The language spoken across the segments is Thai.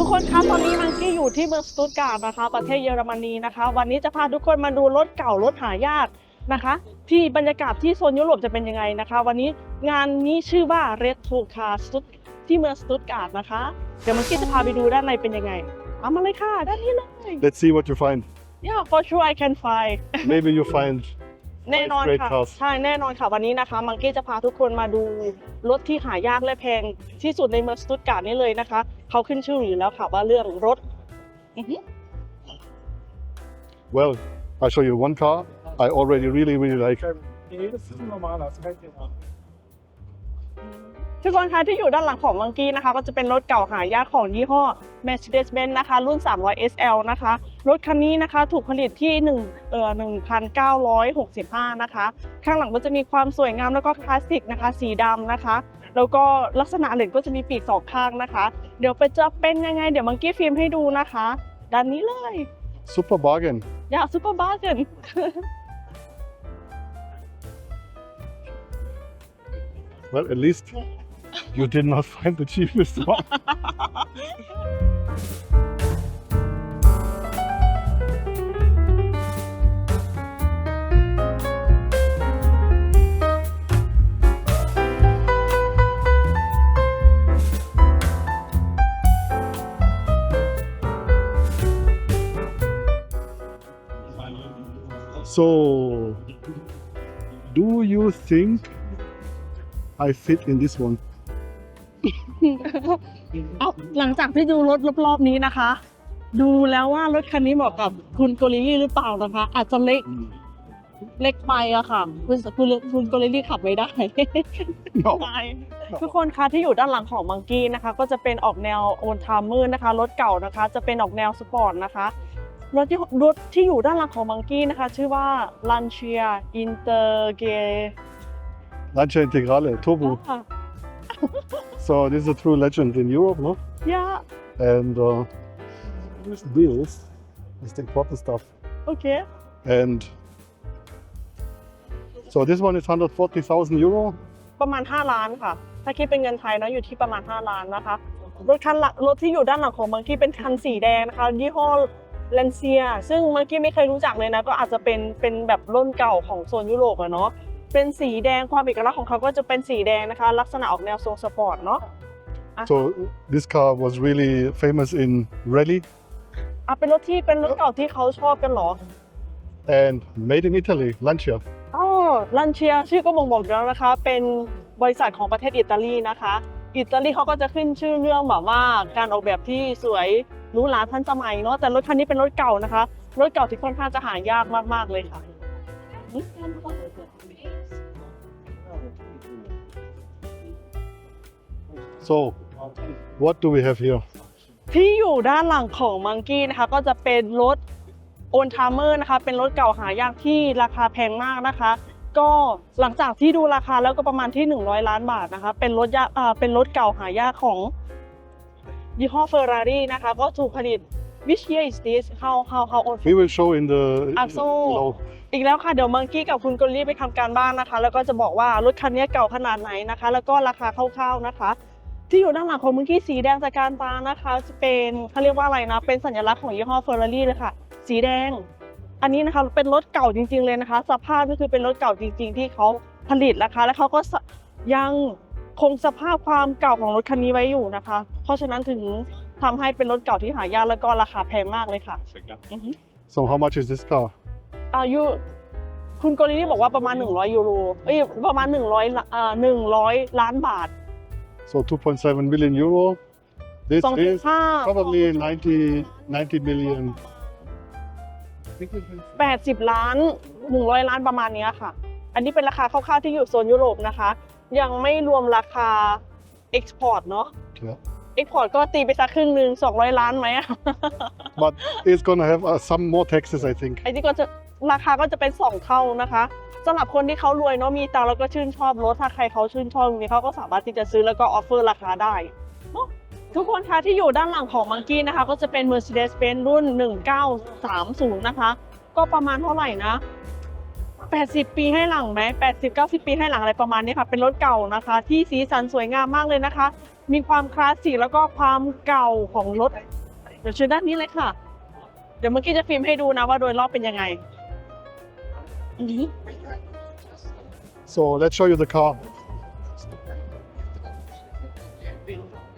ทุกคนคะตอนนี้มังกี้อยู่ที่เมืองสตุตการ์ดนะคะ ประเทศเยอรมนีนะคะ วันนี้จะพาทุกคนมาดูรถเก่ารถหายากนะคะ ที่บรรยากาศที่โซนยุโรปจะเป็นยังไงนะคะ วันนี้งานนี้ชื่อว่า Red to Car ที่เมืองสตุตการ์ดนะคะ เดี๋ยวมังกี้จะพาไปดูด้านในเป็นยังไงเอามาเลยค่ะด้านนี้เลย Let's see what you find. Yeah for sure I can find Maybe you find แน่นอน great ค่ะ cars. ใช่แน่นอนค่ะ วันนี้นะคะ มังกี้จะพาทุกคนมาดูรถที่หายากและแพงที่สุดในเมืองสตุตการ์ดนี่เลยนะคะ เขาขึ้นชื่ออยู่แล้วค่ะว่าเรื่องรถอือฮึ Well, I'll show you one car I already really, really like. Jedes ist normal, das kennt ihr noch. ทุกคนคะที่อยู่ด้านหลังของมังกี้นะคะ ก็จะเป็นรถเก่าหายากของยี่ห้อ Mercedes-Benz นะคะ รุ่น 300 SL นะคะ รถคันนี้นะคะถูกผลิตที่1เอ่อ1,965 นะคะ ข้างหลังก็จะมีความสวยงามแล้วก็คลาสสิกนะคะ สีดำนะคะ แล้วก็ลักษณะเหล็กก็จะมีปีกสองข้างนะคะ เดี๋ยวไปจะเป็นยังไง เดี๋ยวมังกี้ฟิล์มให้ดูนะคะ ด้านนี้เลย Super bargain. อยากซูเปอร์บาร์เกน Well, at least you did not find the cheapest one. So, do you think I fit in this one? เอาหลังจากที่ดูรถรอบๆนี้นะคะ ดูแล้วว่ารถคันนี้เหมาะกับคุณโกลิลี่หรือเปล่านะคะ อาจจะเล็กเล็กไปอะค่ะ คุณคุณคุณโกลิลี่ขับไม่ได้ No. ใช่ทุกคนคะที่อยู่ด้านหลังของมังกี้นะคะ ก็จะเป็นออกแนวโอนทามมืดนะคะ รถเก่านะคะ จะเป็นออกแนวสปอร์ตนะคะรถที่รถที่อยู่ด้านหลังของมังกี้นะคะ ชื่อว่า Lancia Interge Lancia Integrale Turbo. So this is a true legend in Europe, no? ยา And uh, these wheels is the important stuff. โอเค And so this one is 140,000 euro. ประมาณ 5 ล้านค่ะ ถ้าคิดเป็นเงินไทยนะอยู่ที่ประมาณ 5 ล้านนะคะ รถคันหลักรถที่อยู่ด้านหลังของมังกี้เป็นคันสีแดงนะคะ ยี่ห้อเลนเซีย ซึ่งมังกี้ไม่เคยรู้จักเลยนะ ก็อาจจะเป็นเป็นแบบรุ่นเก่าของโซนยุโรปอะเนาะ เป็นสีแดงความเอกลักษณ์ของเขาก็จะเป็นสีแดงนะคะ ลักษณะออกแนวทรงสปอร์ตเนาะ So this car was really famous in rally อะเป็นรถที่เป็นรถเก่าที่เขาชอบกันเหรอ and made in Italy, Lancia. อ๋อลันเชียชื่อก็บ่งบอกอยู่แล้วนะคะ เป็นบริษัทของประเทศอิตาลีนะคะ อิตาลีเขาก็จะขึ้นชื่อเรื่องแบบว่าการออกแบบที่สวยหรูหราทันสมัยเนาะแต่รถคันนี้เป็นรถเก่านะคะ รถเก่าที่ค่อนข้างจะหายากมากๆเลยค่ะ So what do we have here? ที่อยู่ด้านหลังของมังกี้นะคะ ก็จะเป็นรถโอนทามเมอร์นะคะ เป็นรถเก่าหายากที่ราคาแพงมากนะคะ ก็หลังจากที่ดูราคาแล้วก็ประมาณที่ 100 ล้านบาทนะคะ เป็นรถยาอ่าเป็นรถเก่าหายากของยี่ห้อเฟอร์รารี่นะคะ ก็ถูกผลิต which year is this how how how old We will show in the Ah, so- below. อีกแล้วค่ะเดี๋ยวมังกี้กับคุณกลลี่ไปทำการบ้านนะคะ แล้วก็จะบอกว่ารถคันนี้เก่าขนาดไหนนะคะ แล้วก็ราคาคร่าวๆนะคะ ที่อยู่ด้านหลังของมังกี้สีแดงจากการตานะคะจะเป็นเขาเรียกว่าอะไรนะ เป็นสัญลักษณ์ของยี่ห้อเฟอร์รารี่เลยค่ะ สีแดง อันนี้นะคะเป็นรถเก่าจริง ๆเลยนะคะ สภาพก็คือเป็นรถเก่าจริง ๆ ที่เขาผลิตนะคะ แล้วเขาก็สะยังคงสภาพความเก่าของรถคันนี้ไว้อยู่นะคะ เพราะฉะนั้นถึงทำให้เป็นรถเก่าที่หายากแล้วก็ราคาแพงมากเลยค่ะอือฮึ So how much is this car? อายุคุณโกลินี่บอกว่าประมาณ 100 ยูโรเอ้ยประมาณ 100ละอ่า100 ล้านบาท So 2.7 million euro. This สองจุด is ห้า probably 90, 90 million. 80 ล้าน 100 ล้านประมาณเนี้ยค่ะ อันนี้เป็นราคาคร่าวๆที่อยู่โซนยุโรปนะคะ ยังไม่รวมราคาเอ็กซ์พอร์ตเนาะ Yeah. เอ็กซ์พอร์ตก็ตีไปสักครึ่งหนึ่ง200 ล้านไหมอะ But it's gonna have uh, some more taxes, I think. ไอ้ที่ก็จะ ราคาก็จะเป็น 2 เท่านะคะสำหรับคนที่เขารวยเนาะมีตังแล้วก็ชื่นชอบรถถ้าใครเขาชื่นชอบจริงๆเขาก็สามารถที่จะซื้อแล้วก็ออฟเฟอร์ราคาได้ทุกคนคะที่อยู่ด้านหลังของมังกี้นะคะ ก็จะเป็น Mercedes-Benz รุ่น 1930 นะคะ ก็ประมาณเท่าไหร่นะ 80 ปีให้หลังไหม80 90 ปีให้หลังอะไรประมาณนี้ค่ะ เป็นรถเก่านะคะ ที่สีสันสวยงามมากเลยนะคะ มีความคลาสสิกแล้วก็ความเก่าของรถ เดี๋ยวเชิญด้านนี้เลยค่ะ เดี๋ยวเมื่อกี้จะฟิล์มให้ดูนะว่าโดยรอบเป็นยังไง Mm -hmm. So let's show you the car.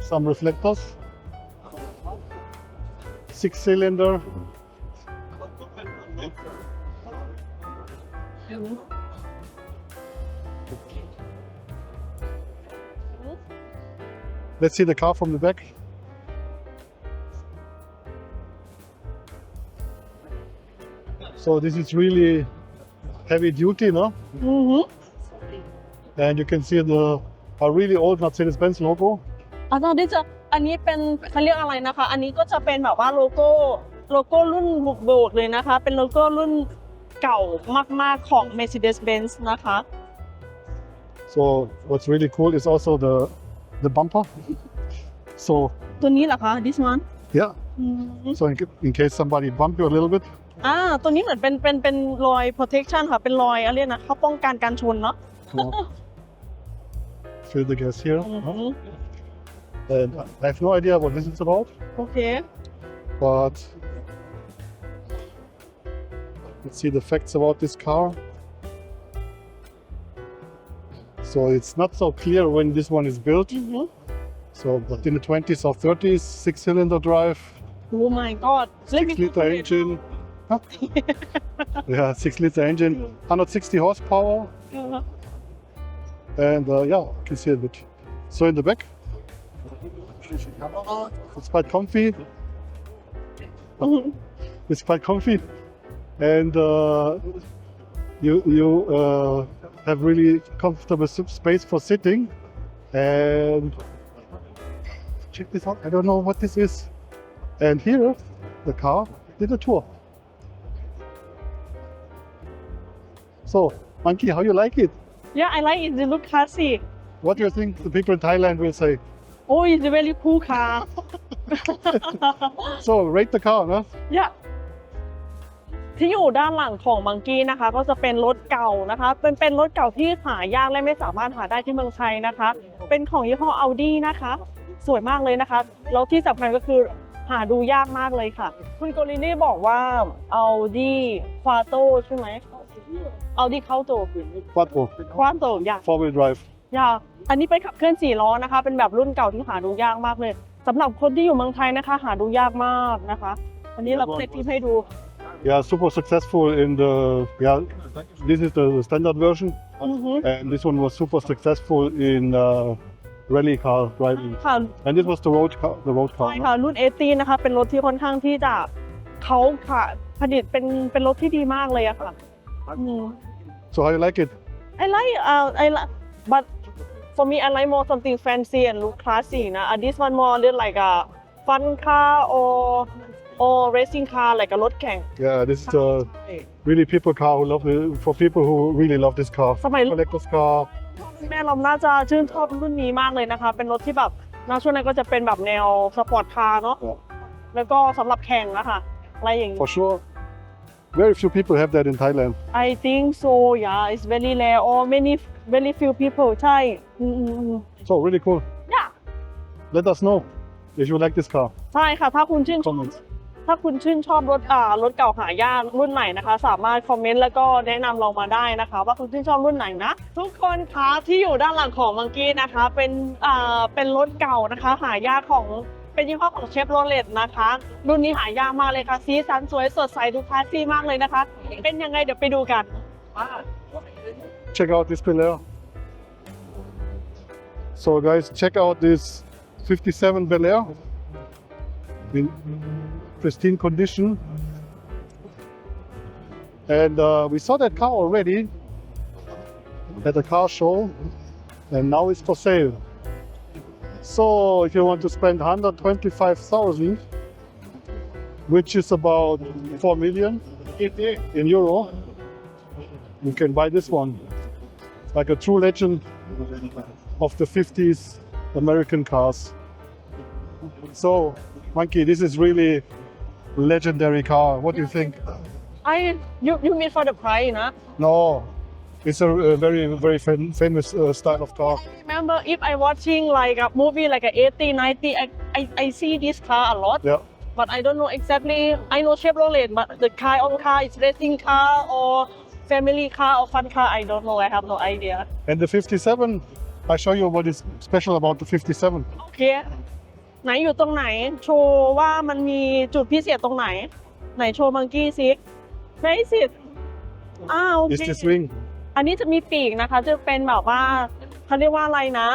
Some reflectors. Six cylinder. Let's see the car from the back. So this is really heavy duty, no? อือหือ And you can see the a really old Mercedes-Benz logo. อ่ะตอนนี้จะอันนี้เป็นเขาเรียกอะไรนะคะ อันนี้ก็จะเป็นแบบว่าโลโก้โลโก้รุ่นบุกโบกเลยนะคะ เป็นโลโก้รุ่นเก่ามากๆของ Mercedes-Benz นะคะ So what's really cool is also the the bumper. So ตัวนี้เหรอคะ this one yeah, อืม so in, in case somebody bump you a little bit, อ่า ตัวนี้เหมือนเป็นเป็นเป็นรอย protection ค่ะ เป็นรอยอะไรนะเขาป้องกันการชนเนาะ you know, fill the gas here. อื huh? ม And I have no idea what this is about, โอเค but let's see the facts about this car. So it's not so clear when this one is built. อือหือ So, but in the 20s or 30s, six-cylinder drive, Oh my god. Six liter engine. Huh? yeah, six liter engine, 160 horsepower. And uh, yeah, you can see a bit. So in the back, it's quite comfy. Mm-hmm. it's quite comfy. And uh, you, you uh, have really comfortable space for sitting. And check this out. I don't know what this is. And here, the car did a tour. So, Monkey, how you like it? Yeah I like it it look classy What do you think the people in Thailand will say? Oh it's a very cool car So, rate the car, huh? ยะที่อยู่ด้านหลังของมังกี้นะคะ ก็จะเป็นรถเก่านะคะ เป็นเป็นรถเก่าที่หายากและไม่สามารถหาได้ที่เมืองไทยนะคะ เป็นของยี่ห้อ Audi นะคะ สวยมากเลยนะคะ แล้วที่สำคัญก็คือ หาดูยากมากเลยค่ะ คุณโกลินี่บอกว่า Audi q u a t t o ใช่ไหม Audi c a u t o Quattro, q u a t t o อยาก four-wheel drive. ยาก อันนี้เป็นขับเคลื่อนสี่ล้อนะคะ เป็นแบบรุ่นเก่าที่หาดูยากมากเลยสำหรับคนที่อยู่เมืองไทยนะคะ หาดูยากมากนะคะวันนี้เราก็เลยคลิปให้ดู Yeah, super successful in the yeah. This is the standard version, อือฮึ and this one was super successful in uh, rally car driving. ค่ะ And this was the road car, the road ใช่ car. ค่ะรุ่นเอตีนะคะ เป็นรถที่ค่อนข้างที่จะเขาค่ะผลิตเป็นเป็นรถที่ดีมากเลยอะค่ะอืม So how you like it? I like uh I like but for me I like more something fancy and look classy นะ uh, this one more look like a fun car or or racing car like a รถแข่ง Yeah, this is a really people car who love the, for people who really love this car. Somebody- Collector's car. แม่เราน่าจะชื่นชอบรุ่นนี้มากเลยนะคะ เป็นรถที่แบบนาช่วงนั้นก็จะเป็นแบบแนวสปอร์ตคาร์เนาะ Yeah. แล้วก็สำหรับแข่งอะค่ะ อะไรอย่างนี้ For sure. Very few people have that in Thailand. I think so yeah it's very rare or many very few people ใช่อืมอืมอืม So really cool. yeah Let us know if you like this car. ใช่ค่ะ ถ้าคุณชื่นชอบ Comments. ถ้าคุณชื่นชอบรถอ่ารถเก่าหายากรุ่นไหนนะคะ สามารถคอมเมนต์แล้วก็แนะนำเรามาได้นะคะ ว่าคุณชื่นชอบรุ่นไหนนะ ทุกคนคะที่อยู่ด้านหลังของมังกี้นะคะ เป็นอ่าเป็นรถเก่านะคะ หายากของเป็นยี่ห้อของเชฟโรเลตนะคะ รุ่นนี้หายากมากเลยค่ะสีสันสวยสดใสดูคลาสซี่มากเลยนะคะ เป็นยังไงเดี๋ยวไปดูกัน check out this Bel Air. So guys, check out this 57 Bel Air pristine condition. And uh, we saw that car already at the car show, and now it's for sale. So if you want to spend 125,000, which is about 4 million in euro, you can buy this one like a true legend of the 50s American cars. So, Monkey, this is really legendary car. What do you think? I you you mean for the price, huh? No, it's a, a very very fam- famous uh, style of car. I remember if I watching like a movie like a 80, 90, I, I, I see this car a lot. Yeah. But I don't know exactly. I know Chevrolet, but the kind of car is racing car or family car or fun car. I don't know. I have no idea. And the 57, I show you what is special about the 57. Okay. ไหนอยู่ตรงไหน โชว์ว่ามันมีจุดพิเศษตรงไหน ไหนโชว์มังกี้ซิไหนสิอ้าวโอ Is เค this wing? อันนี้จะมีปีกนะคะ จะเป็นแบบว่าเขาเรียกว่าอะไรนะ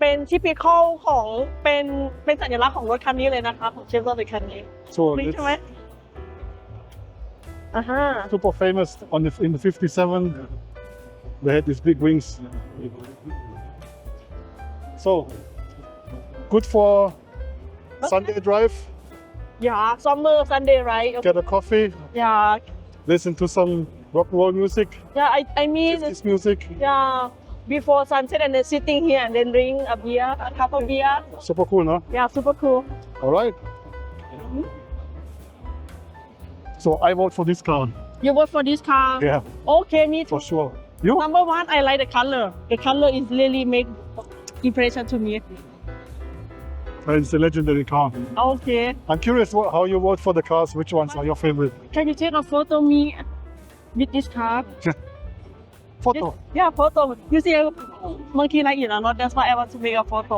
เป็นทิพิคอลของเป็นเป็นสัญลักษณ์ของรถคันนี้เลยนะคะของเชฟโรเลตคันนี้ So นี่ it's ใช่ไหมอ่าฮะ super famous on the in the 57. They had these big wings. So good for Sunday drive, Yeah, summer Sunday, right? Okay. get a coffee, Yeah, listen to some rock and roll music, yeah. I, I mean, 50s music, yeah. Before sunset and then sitting here and then drink a beer, a cup of beer. super cool, no? Yeah, super cool. All right. Mm-hmm. So I vote for this car. You vote for this car? Yeah, Okay, me too. for sure. You? Number one, I like the color. The color is really make impression to me. It's a legendary car. okay I'm curious what, how you vote for the cars. Which ones are your favorite? can you take a photo me with this car Photo. yeah photo you see monkey like it or not that's why I want to make a photo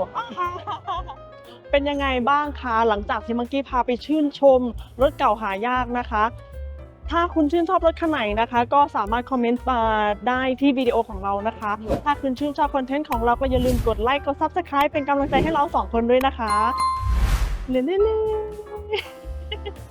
เป็นยังไงบ้างคะหลังจากที่มังกี้พาไปชื่นชมรถเก่าหายากนะคะ ถ้าคุณชื่นชอบรถคันไหนนะคะ ก็สามารถคอมเมนต์มาได้ที่วิดีโอของเรานะคะ ถ้าคุณชื่นชอบคอนเทนต์ของเราก็อย่าลืมกดไลค์กด Subscribe เป็นกำลังใจให้เราสองคนด้วยนะคะเล่นๆ